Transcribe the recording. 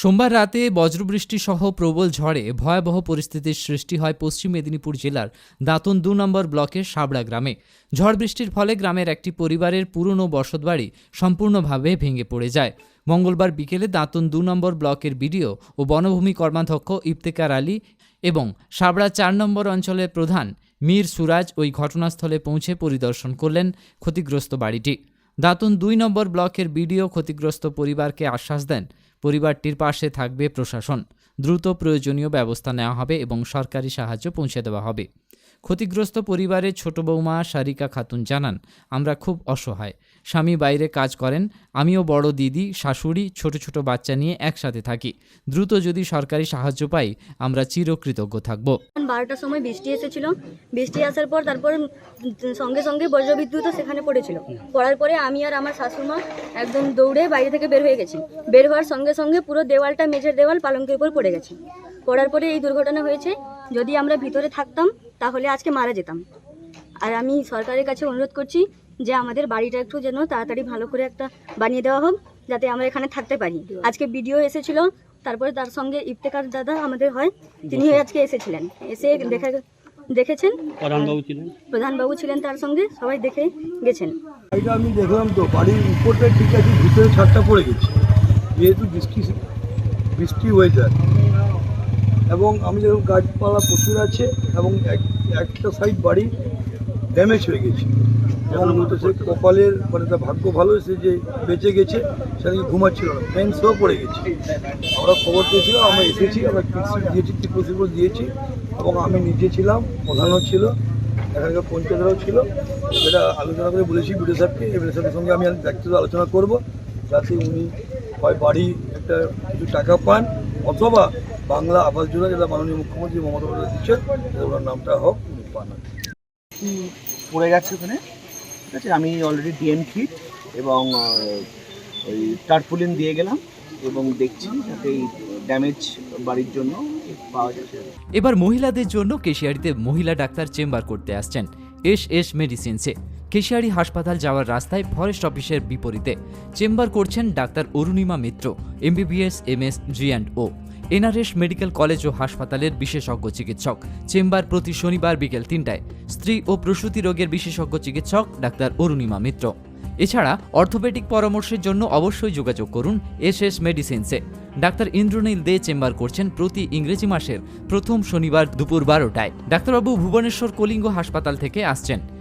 সোমবার রাতে বজ্রবৃষ্টি সহ প্রবল ঝড়ে ভয়াবহ পরিস্থিতির সৃষ্টি হয় পশ্চিম মেদিনীপুর জেলার দাঁতন দু নম্বর ব্লকের সাবড়া গ্রামে। ঝড় বৃষ্টির ফলে গ্রামের একটি পরিবারের পুরনো বসতবাড়ি সম্পূর্ণভাবে ভেঙে পড়ে যায়। মঙ্গলবার বিকেলে দাঁতন দু নম্বর ব্লকের বিডিও ও বনভূমি কর্মাধ্যক্ষ ইফতেকার আলী এবং সাবড়া চার নম্বর অঞ্চলের প্রধান মীর সুরাজ ওই ঘটনাস্থলে পৌঁছে পরিদর্শন করলেন ক্ষতিগ্রস্ত বাড়িটি। দাঁতন দুই নম্বর ব্লকের বিডিও ক্ষতিগ্রস্ত পরিবারকে আশ্বাস দেন পরিবারটির পাশে থাকবে প্রশাসন। দ্রুত প্রয়োজনীয় ব্যবস্থা নেওয়া হবে এবং সরকারি সাহায্য পৌঁছে দেওয়া হবে। ক্ষতিগ্রস্ত পরিবারের ছোট বৌমা সারিকা খাতুন জানান, আমরা খুব অসহায়। স্বামী বাইরে কাজ করেন, আমিও বড় দিদি, শাশুড়ি, ছোট ছোট বাচ্চা নিয়ে একসাথে থাকি। দ্রুত যদি সরকারি সাহায্য পাই, আমরা চিরকৃতজ্ঞ থাকব। বারোটার সময় বৃষ্টি এসেছিল। বৃষ্টি আসার পর তারপর সঙ্গে সঙ্গে বজ্রবিদ্যুৎও সেখানে পড়েছিল। পড়ার পরে আমি আর আমার শাশুমা একদম দৌড়ে বাইরে থেকে বের হয়ে গেছি। বের হওয়ার সঙ্গে সঙ্গে পুরো দেওয়ালটা, মেঝের দেওয়াল পালঙ্কের উপর পড়ে গেছে। পড়ার পরে এই দুর্ঘটনা হয়েছে। যদি আমরা ভিতরে থাকতাম তাহলে আজকে মারা যেতাম। আর আমি সরকারের কাছে অনুরোধ করছি যে আমাদের বাড়িটা একটু যেন তাড়াতাড়ি ভালো করে একটা বানিয়ে দেওয়া হোক যাতে আমরা এখানে থাকতে পারি। আজকে ভিডিও এসেছিল তারপরে তার সঙ্গে ইফতেকার দাদা আমাদের হয় তিনি আজকে এসেছিলেন। এসে দেখা দেখেছেন? প্রধানবাবু ছিলেন। প্রধানবাবু ছিলেন তার সঙ্গে সবাই দেখে গেছেন। বাড়িটা আমি দেখলাম তো বাড়ির উপরটা ঠিক আছে ভিতরে ছাদটা পড়ে গেছে। যেহেতু বৃষ্টি বৃষ্টি ওয়েদার এবং আমি যেরকম গাছপালা প্রচুর আছে এবং এক, একটা সাইড বাড়ি ড্যামেজ হয়ে গেছে। এবং মতো সে কপালের মানে তার ভাগ্য ভালো সে যে বেঁচে গেছে সেদিকে ঘুমাচ্ছিল না ফেন্সও পড়ে গেছিল আমরা খবর পেয়েছিলাম আমরা এসেছি, আমরা কিটসিট দিয়েছি টিপো দিয়েছি এবং আমি নিজে ছিলাম, প্রধানও ছিল, এখানকার পঞ্চায়েতরাও ছিল। যেটা আলোচনা করে বলেছি বিডিও সাহেবকে এমএলএ সাহেবের সঙ্গে আমি ব্যক্তিগত আলোচনা করব, যাতে উনি হয় বাড়ি একটা কিছু টাকা পান, অথবা বাংলা আবাস যোজনা যেটা মাননীয় মুখ্যমন্ত্রী মমতা বন্দ্যোপাধ্যায় দিচ্ছেন ওনার নামটা হোক উনি পান পড়ে গেছে ওখানে। ঠিক আছে আমি অলরেডি ডিএম কিট এবং ওই টার্পুলিন দিয়ে গেলাম এবং দেখছি যাতে এই ড্যামেজ বাড়ির জন্য পাওয়া যাচ্ছে এবার মহিলাদের জন্য কেশিয়ারিতে মহিলা ডাক্তার চেম্বার করতে আসছেন এস এস মেডিসিনসে। কেশিয়ারি হাসপাতাল যাওয়ার রাস্তায় ফরেস্ট অফিসের বিপরীতে চেম্বার করছেন doctor Arunima Mitra, MBBS, MS, G and O. NRS medical college ও হাসপাতালের বিশেষজ্ঞ চিকিৎসক। চেম্বার প্রতি শনিবার বিকেল তিনটায় স্ত্রী ও প্রসূতি রোগের বিশেষজ্ঞ চিকিৎসক ডাক্তার অরুণিমা মিত্র। এছাড়া অর্থোপেডিক পরামর্শের জন্য অবশ্যই যোগাযোগ করুন এস এস মেডিসিনসে। ডাক্তার ইন্দ্রনীল দে চেম্বার করছেন প্রতি ইংরেজি মাসের প্রথম শনিবার দুপুর বারোটায়। ডাক্তারবাবু ভুবনেশ্বর কলিঙ্গ হাসপাতাল থেকে আসছেন।